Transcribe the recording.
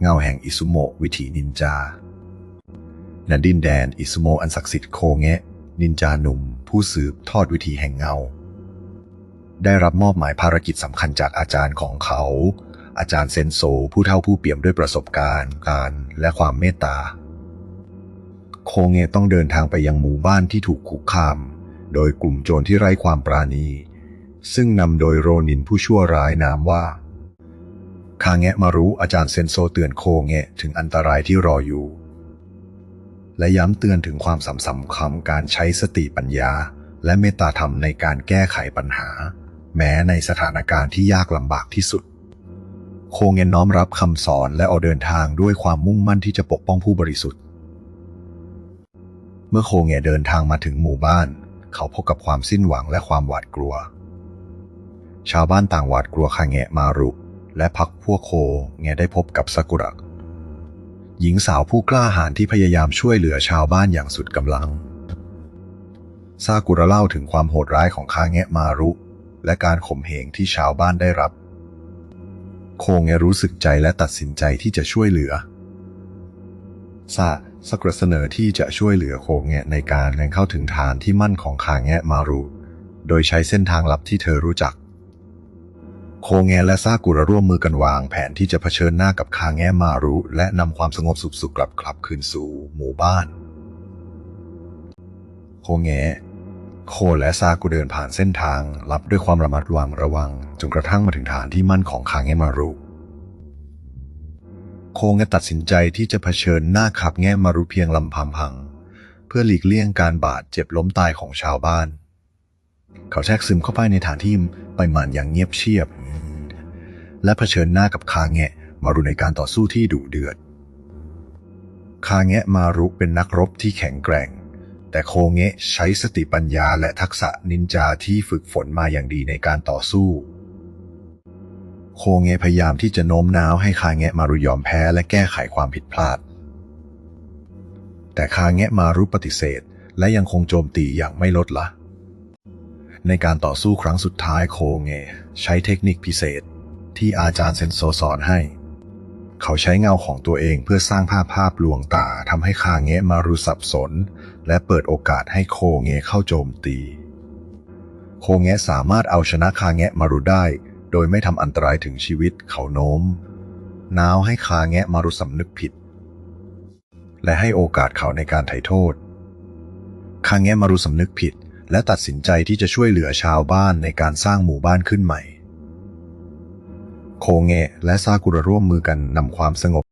เงาแห่งอิซุโมะวิถีนินจาณดินแดนอิซุโมะอันศักดิ์สิทธิ์โคเงะ นินจาหนุ่ม ผู้สืบทอดวิถีแห่งเงา ได้รับมอบหมายภารกิจสำคัญจากอาจารย์ของเขา อาจารย์เซนโซผู้เท่าผู้เปี่ยมด้วยประสบการณ์การและความเมตตา โคเงะต้องเดินทางไปยังหมู่บ้านที่ถูกคุกคาม โดยกลุ่มโจรที่ไร้ความปราณี ซึ่งนำโดยโรนินผู้ชั่วร้ายนามว่า คาแงะมารู้อาจารย์เซนโซเตือนโคเงะถึงอันตรายที่รออยู่ และย้ำเตือนถึงความสำคัญของการใช้สติปัญญา และเมตตาธรรมในการแก้ไขปัญหา แม้ในสถานการณ์ที่ยากลำบากที่สุด โคเงะน้อมรับคำสอนและออกเดินทางด้วยความมุ่งมั่นที่จะปกป้องผู้บริสุทธิ์ เมื่อโคเงะเดินทางมาถึงหมู่บ้าน เขาพบกับความสิ้นหวังและความหวาดกลัว ชาวบ้านต่างหวาดกลัวคาเงะมารุ และพักพวกโคเงะได้พบกับซากุระหญิงสาวผู้กล้าหาญที่พยายามช่วยเหลือชาวบ้านอย่างสุดกำลัง ซากุระเล่าถึงความโหดร้ายของคาเงะมารุ และการข่มเหงที่ชาวบ้านได้รับ โคเงะรู้สึกใจและตัดสินใจที่จะช่วยเหลือซาซากุระเสนอที่จะช่วยเหลือโคเงะในการเดินเข้าถึงฐานที่มั่นของคาเงะมารุ โดยใช้เส้นทางลับที่เธอรู้จัก โคเงและซากุระร่วมมือกันวางแผนที่จะเผชิญหน้ากับคาแงมารุ และนำความสงบสุขสุขกลับกลับคืนสู่หมู่บ้าน โคเงโคและซากุเดินผ่านเส้นทางลับด้วยความระมัดระวังระวัง จนกระทั่งมาถึงฐานที่มั่นของคาแงมารุ โคเงตัดสินใจที่จะเผชิญหน้าขับแง่มารุเพียงลำพังพัง เพื่อหลีกเลี่ยงการบาดเจ็บล้มตายของชาวบ้าน เขาแทรกซึมเข้าไปในฐานที่ไปหมันอย่างเงียบเชียบ และเผชิญหน้ากับคาแงะมารุในการต่อสู้ที่ดุเดือด คาแงะมารุเป็นนักรบที่แข็งแกร่ง แต่โคเงะใช้สติปัญญาและทักษะนินจาที่ฝึกฝนมาอย่างดีในการต่อสู้ โคเงะพยายามที่จะโน้มน้าวให้คาแงะมารุยอมแพ้และแก้ไขความผิดพลาด แต่คาแงะมารุปฏิเสธ และยังคงโจมตีอย่างไม่ลดละในการต่อสู้ครั้งสุดท้ายโคเงะใช้เทคนิคพิเศษ ที่อาจารย์เซนโซสอนให้ เขาใช้เงาของตัวเองเพื่อสร้างภาพภาพลวงตาทำให้คาเงะมารุสับสน และเปิดโอกาสให้โคเงะเข้าโจมตี โคเงะสามารถเอาชนะคาเงะมารุได้ โดยไม่ทำอันตรายถึงชีวิตเขาโน้ม น้าวให้คาแงะมารุสำนึกผิด และให้โอกาสเขาในการไถ่โทษคาแงะมารุสำนึกผิด และตัดสินใจที่จะช่วยเหลือชาวบ้านในการสร้างหมู่บ้านขึ้นใหม่ โคเงะและซากุระร่วมมือกันนำความสงบ